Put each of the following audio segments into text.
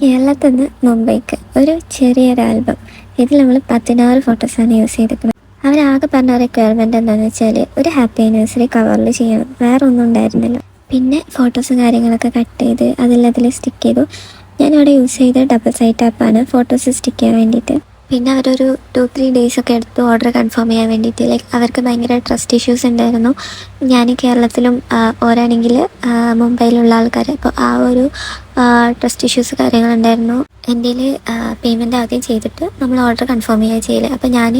കേരളത്തിൽ നിന്ന് മുംബൈക്ക് ഒരു ചെറിയൊരു ആൽബം ഇതിൽ നമ്മൾ പതിനാറ് ഫോട്ടോസാണ് യൂസ് ചെയ്തിരിക്കുന്നത്. അവരാകെ പറഞ്ഞ റിക്വയർമെന്റ് എന്താണെന്ന് വെച്ചാൽ ഒരു ഹാപ്പി ആനിവേഴ്സറി കവറിൽ ചെയ്യണം. വേറെ ഒന്നും ഉണ്ടായിരുന്നില്ല. പിന്നെ ഫോട്ടോസും കാര്യങ്ങളൊക്കെ കട്ട് ചെയ്ത് അതിലതിൽ സ്റ്റിക്ക് ചെയ്തു. ഞാനിവിടെ യൂസ് ചെയ്ത ഡബിൾ സൈറ്റ് ആപ്പാണ് ഫോട്ടോസ് സ്റ്റിക്ക് ചെയ്യാൻ വേണ്ടിയിട്ട് പിന്നെ അവരൊരു ടു ത്രീ ഡേയ്സ് ഒക്കെ എടുത്തു ഓർഡർ കൺഫേം ചെയ്യാൻ വേണ്ടിയിട്ട് ലൈക്ക് അവർക്ക് ഭയങ്കര ട്രസ്റ്റ് ഇഷ്യൂസ് ഉണ്ടായിരുന്നു. ഞാൻ കേരളത്തിലും ഓരാണെങ്കിൽ മുംബൈയിലുള്ള ആൾക്കാർ അപ്പോൾ ആ ഒരു ട്രസ്റ്റ് ഇഷ്യൂസ് കാര്യങ്ങളുണ്ടായിരുന്നു. എന്റെ പേയ്മെന്റ് ആദ്യം ചെയ്തിട്ട് നമ്മൾ ഓർഡർ കൺഫേം ചെയ്യുക ചെയ്യൽ. അപ്പോൾ ഞാൻ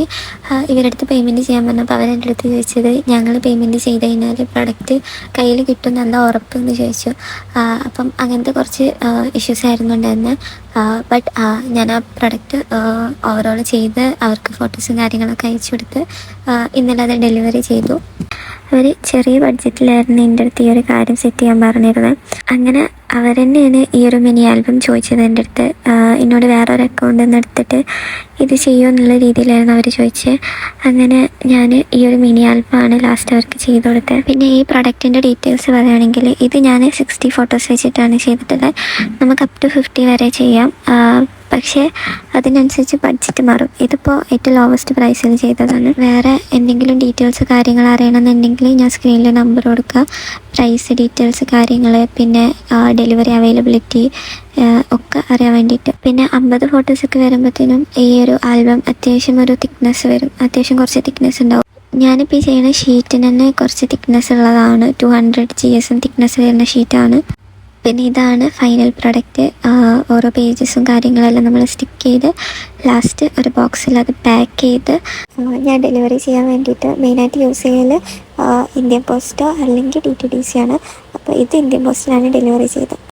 ഇവരുടെ അടുത്ത് പേയ്മെന്റ് ചെയ്യാൻ പറഞ്ഞപ്പോൾ അവരെന്റെ അടുത്ത് ചോദിച്ചത് ഞങ്ങൾ പേയ്മെന്റ് ചെയ്ത് കഴിഞ്ഞാൽ പ്രൊഡക്റ്റ് കയ്യിൽ കിട്ടും നല്ല ഉറപ്പ് എന്ന് ചോദിച്ചു. അപ്പം അങ്ങനത്തെ കുറച്ച് ഇഷ്യൂസ് ആയിരുന്നു ഉണ്ടായിരുന്നത് ബട്ട് ഞാൻ ആ പ്രൊഡക്റ്റ് ഓവറോൾ ചെയ്ത് അവർക്ക് ഫോട്ടോസും കാര്യങ്ങളൊക്കെ അയച്ചു കൊടുത്ത് ഇന്നലെ അത് ഡെലിവറി ചെയ്തു. അവർ ചെറിയ ബഡ്ജറ്റിലായിരുന്നു എന്റെ അടുത്ത് ഈ ഒരു കാര്യം സെറ്റ് ചെയ്യാൻ പറഞ്ഞിരുന്നത്. അങ്ങനെ അവർ തന്നെയാണ് ഈ ഒരു മിനി ആൽബം ചോദിച്ചത് എന്റെ അടുത്ത്. എന്നോട് വേറൊരു അക്കൗണ്ടിൽ നിന്ന് ഇത് ചെയ്യുമോ എന്നുള്ള രീതിയിലായിരുന്നു അവർ ചോദിച്ചത് അങ്ങനെ ഞാൻ ഈ ഒരു മിനി ആൽബമാണ് ലാസ്റ്റ് അവർക്ക് ചെയ്ത് കൊടുത്തത്. പിന്നെ ഈ പ്രൊഡക്റ്റിന്റെ ഡീറ്റെയിൽസ് പറയുകയാണെങ്കിൽ ഇത് ഞാൻ സിക്സ്റ്റി ഫോട്ടോസ് വെച്ചിട്ടാണ് ചെയ്തിട്ടുള്ളത്. നമുക്ക് അപ് ടു ഫിഫ്റ്റി വരെ ചെയ്യാം. പക്ഷേ അതിനനുസരിച്ച് ബഡ്ജറ്റ് മാറും. ഇതിപ്പോൾ ഏറ്റവും ലോവസ്റ്റ് പ്രൈസിൽ ചെയ്തതാണ്. വേറെ എന്തെങ്കിലും ഡീറ്റെയിൽസ് കാര്യങ്ങൾ അറിയണമെന്നുണ്ടെങ്കിൽ ഞാൻ സ്ക്രീനിൽ നമ്പർ കൊടുക്കുക. പ്രൈസ് ഡീറ്റെയിൽസ് കാര്യങ്ങൾ പിന്നെ ഡെലിവറി അവൈലബിലിറ്റി ഒക്കെ അറിയാൻ വേണ്ടിയിട്ട്. പിന്നെ അമ്പത് ഫോട്ടോസൊക്കെ വരുമ്പോഴത്തേനും ഈ ഒരു ആൽബം അത്യാവശ്യം ഒരു തിക്നെസ് വരും. അത്യാവശ്യം കുറച്ച് തിക്നെസ് ഉണ്ടാവും. ഞാനിപ്പോൾ ഈ ചെയ്യുന്ന ഷീറ്റിന് തന്നെ കുറച്ച് തിക്നെസ് ഉള്ളതാണ്. Two hundred G S M thickness വരുന്ന ഷീറ്റാണ് പിന്നെ ഇതാണ് ഫൈനൽ പ്രൊഡക്റ്റ് ഓരോ പേജസും കാര്യങ്ങളെല്ലാം നമ്മൾ സ്റ്റിക്ക് ചെയ്ത് ലാസ്റ്റ് ഒരു ബോക്സിൽ അത് പാക്ക് ചെയ്ത് ഞാൻ ഡെലിവറി ചെയ്യാൻ വേണ്ടിയിട്ട് മെയിനായിട്ട് യൂസ് ചെയ്യൽ ഇന്ത്യൻ പോസ്റ്റോ അല്ലെങ്കിൽ ഡി ടി ഡി സി ആണ്. അപ്പോൾ ഇത് ഇന്ത്യൻ പോസ്റ്റിലാണ് ഡെലിവറി ചെയ്തത്.